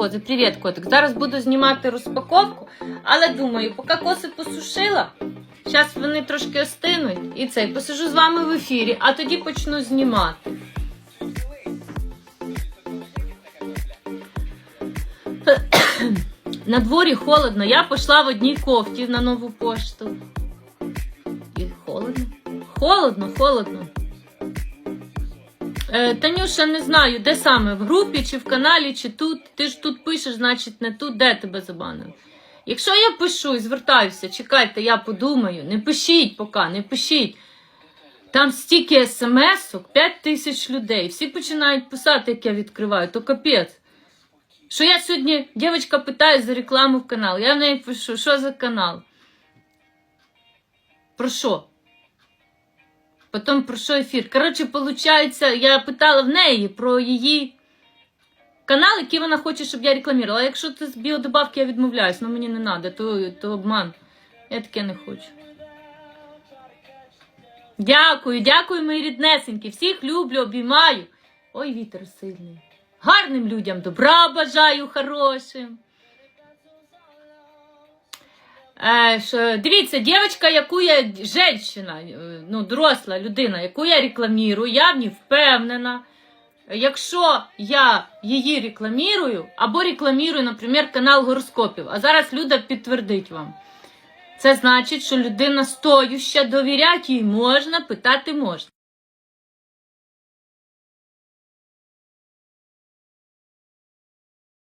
кози. Привіт, котик. Зараз буду знімати розпаковку, але думаю, поки коси посушила, зараз вони трошки остинуть і цей посижу з вами в ефірі, а тоді почну знімати. На дворі холодно. Я пішла в одній кофті на нову пошту. І холодно. Холодно, холодно. Е, Танюша, не знаю, де саме, в групі, чи в каналі, чи тут. Ти ж тут пишеш, значить не тут, де тебе забанили. Якщо я пишу і звертаюся, чекайте, я подумаю, не пишіть поки, не пишіть. Там стільки смс-ок, 5 тисяч людей. Всі починають писати, як я відкриваю, то капець. Що я сьогодні, дівчинка питає за рекламу в канал. Я в неї пишу, що за канал? Про що? Потім про що ефір. Коротше, виходить, я питала в неї про її канал, який вона хоче, щоб я рекламувала. А якщо це з біодобавки, я відмовляюсь, ну мені не треба, то, то обман. Я таке не хочу. Дякую, дякую, мої ріднесенькі. Всіх люблю, обіймаю. Ой, вітер сильний. Гарним людям добра бажаю хорошим. Е, дивіться, дівчинка, яку я женщина, е, ну, доросла людина, яку я рекламірую, я в ній впевнена. Якщо я її рекламірую, або рекламірую, наприклад, канал гороскопів, а зараз Люда підтвердить вам. Це значить, що людина стоюща, довіряти їй можна, питати можна.